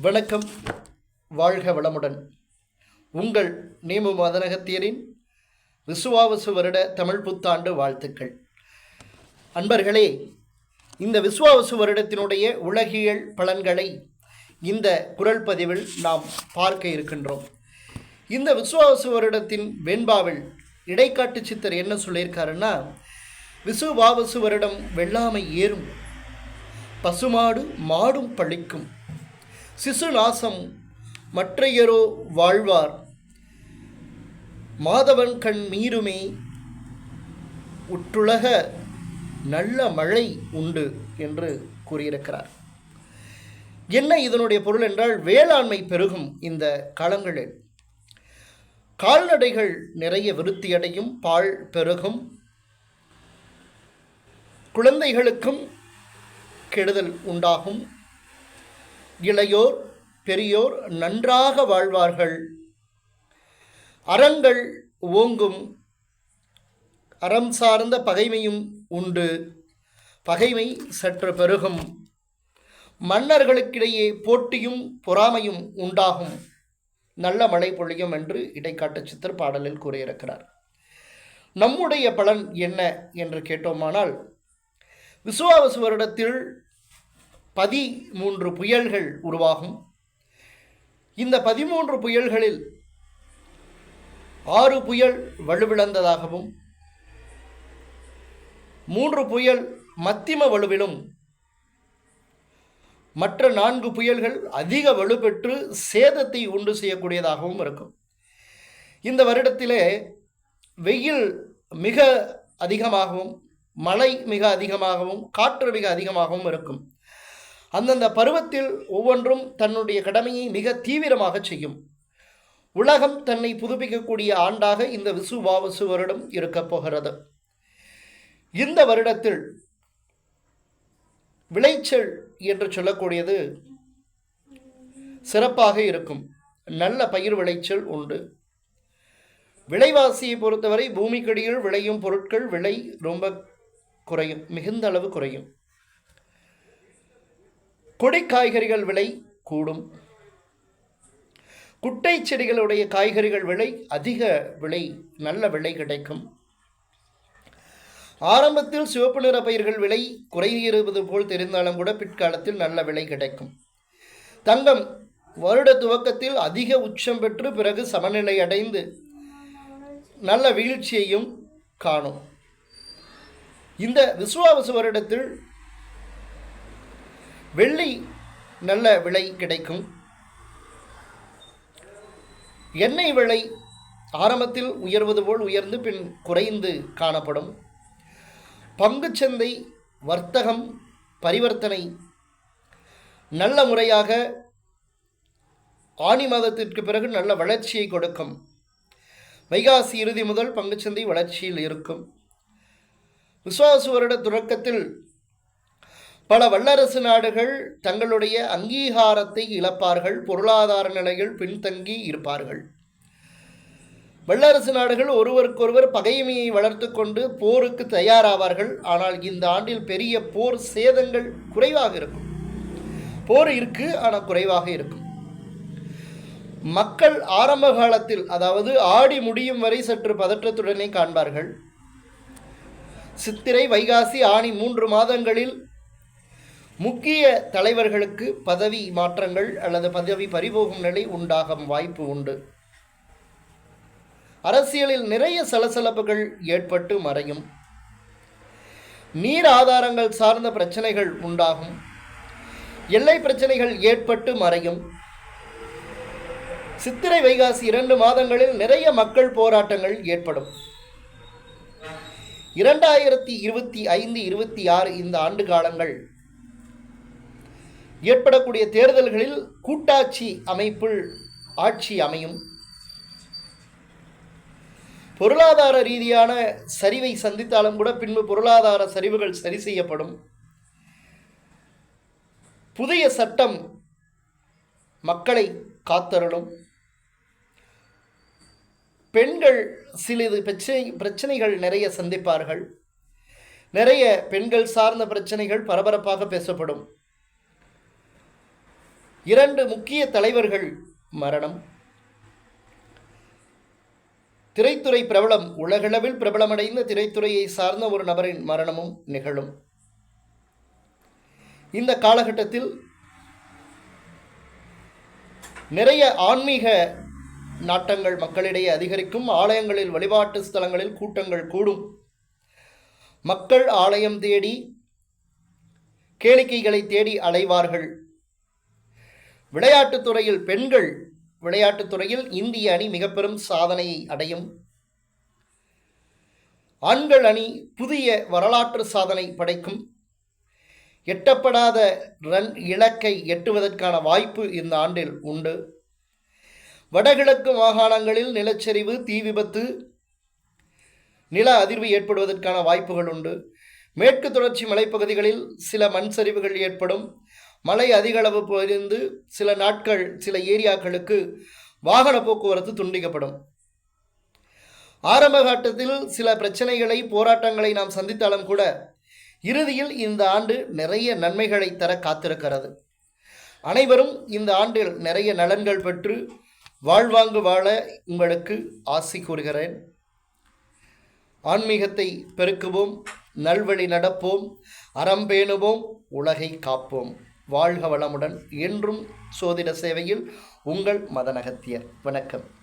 வணக்கம். வாழ்க வளமுடன். உங்கள் நேமு மாதனகத்தியரின் விசுவாவசு வருட தமிழ் புத்தாண்டு வாழ்த்துக்கள். அன்பர்களே இந்த விசுவாவசு வருடத்தினுடைய உலகியல் பலன்களை இந்த குரல் பதிவில் நாம் பார்க்க இருக்கின்றோம். இந்த விசுவாவசு வருடத்தின் வெண்பாவில் இடைக்காட்டு சித்தர் என்ன சொல்லியிருக்காருன்னா விசுவாவசு வருடம் வெள்ளாமை ஏறும் பசுமாடு மாடும் பழிக்கும் சிசுலாசம் மற்றையரோ வாழ்வார். மாதவன் கண் மீறுமே உற்றுலக நல்ல மழை உண்டு என்று கூறியிருக்கிறார். என்ன இதனுடைய பொருள் என்றால் வேளாண்மை பெருகும் இந்த காலங்களில். கால்நடைகள் நிறைய விருத்தியடையும் பால் பெருகும். குழந்தைகளுக்கும் கெடுதல் உண்டாகும். இளையோர் பெரியோர் நன்றாக வாழ்வார்கள். அறங்கள் ஓங்கும். அறம் சார்ந்த பகைமையும் உண்டு. பகைமை சற்று பெருகும். மன்னர்களுக்கிடையே போட்டியும் பொறாமையும் உண்டாகும். நல்ல மழை பொழியும் என்று இடைக்காட்டு சித்தர் பாடலில் கூறியிருக்கிறார். நம்முடைய பலன் என்ன? என்று கேட்டோமானால் விசுவாவசு வருடத்தில் பதிமூன்று புயல்கள் உருவாகும். இந்த பதிமூன்று புயல்களில் ஆறு புயல் வலுவிழந்ததாகவும் மூன்று புயல் மத்திம வலுவிலும் மற்ற நான்கு புயல்கள் அதிக வலுப்பெற்று சேதத்தை உண்டு செய்யக்கூடியதாகவும் இருக்கும். இந்த வருடத்திலே வெயில் மிக அதிகமாகவும் மழை மிக அதிகமாகவும் காற்று மிக அதிகமாகவும் இருக்கும். அந்தந்த பருவத்தில் ஒவ்வொன்றும் தன்னுடைய கடமையை மிக தீவிரமாக செய்யும். உலகம் தன்னை புதுப்பிக்கக்கூடிய ஆண்டாக இந்த விசுவாவசு வருடம் இருக்கப் போகிறது. இந்த வருடத்தில் விளைச்சல் என்று சொல்லக்கூடியது சிறப்பாக இருக்கும். நல்ல பயிர் விளைச்சல் உண்டு. விலைவாசியை பொறுத்தவரை பூமிக்கடியில் விளையும் பொருட்கள் விலை ரொம்ப குறையும் மிகுந்த அளவு குறையும். கொடி காய்கறிகள் விலை கூடும். குட்டை செடிகளுடைய காய்கறிகள் விலை அதிக விலை நல்ல விலை கிடைக்கும். ஆரம்பத்தில் சிவப்பு நிற பயிர்கள் விலை குறையிருப்பது போல் தெரிந்தாலும் கூட பிற்காலத்தில் நல்ல விலை கிடைக்கும். தங்கம் வருட துவக்கத்தில் அதிக உச்சம் பெற்று பிறகு சமநிலை அடைந்து நல்ல வீழ்ச்சியையும் காணும். இந்த விசுவாவசு வருடத்தில் வெள்ளி நல்ல விலை கிடைக்கும். எண்ணெய் விலை ஆரம்பத்தில் உயர்வது போல் உயர்ந்து பின் குறைந்து காணப்படும். பங்குச்சந்தை வர்த்தகம் பரிவர்த்தனை நல்ல முறையாக ஆணி மாதத்திற்கு பிறகு நல்ல வளர்ச்சியை கொடுக்கும். வைகாசி இறுதி முதல் பங்குச்சந்தை வளர்ச்சியில் இருக்கும். விசுவாசு வருட தொடக்கத்தில் பல வல்லரசு நாடுகள் தங்களுடைய அங்கீகாரத்தை இழப்பார்கள் பொருளாதார நிலையில் பின்தங்கி இருப்பார்கள். வல்லரசு நாடுகள் ஒருவருக்கொருவர் பகைமையை வளர்த்து கொண்டு போருக்கு தயாராவார்கள். ஆனால் இந்த ஆண்டில் பெரிய போர் சேதங்கள் குறைவாக இருக்கும். போர் இருக்கு ஆனால் குறைவாக இருக்கும். மக்கள் ஆரம்ப காலத்தில் அதாவது ஆடி முடியும் வரை சற்று பதற்றத்துடனே காண்பார்கள். சித்திரை வைகாசி ஆணி மூன்று மாதங்களில் முக்கிய தலைவர்களுக்கு பதவி மாற்றங்கள் அல்லது பதவி பறிபோகும் நிலை உண்டாகும் வாய்ப்பு உண்டு. அரசியலில் நிறைய சலசலப்புகள் ஏற்பட்டு மறையும். நீர் ஆதாரங்கள் சார்ந்த பிரச்சனைகள் உண்டாகும். எல்லை பிரச்சனைகள் ஏற்பட்டு மறையும். சித்திரை வைகாசி இரண்டு மாதங்களில் நிறைய மக்கள் போராட்டங்கள் ஏற்படும். இரண்டாயிரத்தி இருபத்தி ஐந்து இருபத்தி ஆறு இந்த ஆண்டு காலங்கள் ஏற்படக்கூடிய தேர்தல்களில் கூட்டாட்சி அமைப்பில் ஆட்சி அமையும். பொருளாதார ரீதியான சரிவை சந்தித்தாலும் கூட பின்பு பொருளாதார சரிவுகள் சரி செய்யப்படும். புதிய சட்டம் மக்களை காத்தருளும். பெண்கள் சிறிது பிரச்சனை பிரச்சனைகள் நிறைய சந்திப்பார்கள். நிறைய பெண்கள் சார்ந்த பிரச்சனைகள் பரபரப்பாக பேசப்படும். இரண்டு முக்கிய தலைவர்கள் மரணம். திரைத்துறை பிரபலம் உலகளவில் பிரபலமடைந்த திரைத்துறையை சார்ந்த ஒரு நபரின் மரணமும் நிகழும். இந்த காலகட்டத்தில் நிறைய ஆன்மீக நாட்டங்கள் மக்களிடையே அதிகரிக்கும் ஆலயங்களில் வழிபாட்டு ஸ்தலங்களில் கூட்டங்கள் கூடும். மக்கள் ஆலயம் தேடி கேளிக்கைகளை தேடி அலைவார்கள். விளையாட்டுத் துறையில் பெண்கள் விளையாட்டுத் துறையில் இந்திய அணி மிக பெரும் சாதனையை அடையும். ஆண்கள் அணி புதிய வரலாற்று சாதனை படைக்கும். எட்டப்படாத ரன் இலக்கை எட்டுவதற்கான வாய்ப்பு இந்த ஆண்டில் உண்டு. வடகிழக்கு மாகாணங்களில் நிலச்சரிவு தீ விபத்து நில அதிர்வு ஏற்படுவதற்கான வாய்ப்புகள் உண்டு. மேற்கு தொடர்ச்சி மலைப்பகுதிகளில் சில மண் சரிவுகள் ஏற்படும். மழை அதிக அளவு பொழிந்து சில நாட்கள் சில ஏரியாக்களுக்கு வாகன போக்குவரத்து துண்டிக்கப்படும். ஆரம்ப காட்டத்தில் சில பிரச்சனைகளை போராட்டங்களை நாம் சந்தித்தாலும் கூட இறுதியில் இந்த ஆண்டு நிறைய நன்மைகளை தர காத்திருக்கிறது. அனைவரும் இந்த ஆண்டில் நிறைய நலன்கள் பெற்று வாழ்வாங்கு வாழ உங்களுக்கு ஆசி கூறுகிறேன். ஆன்மீகத்தை பெருக்குவோம் நல்வழி நடப்போம் அறம் பேணுவோம் உலகை காப்போம். வாழ்க வளமுடன். என்றும் சோதிட சேவையில் உங்கள் மதநகத்தியர். வணக்கம்.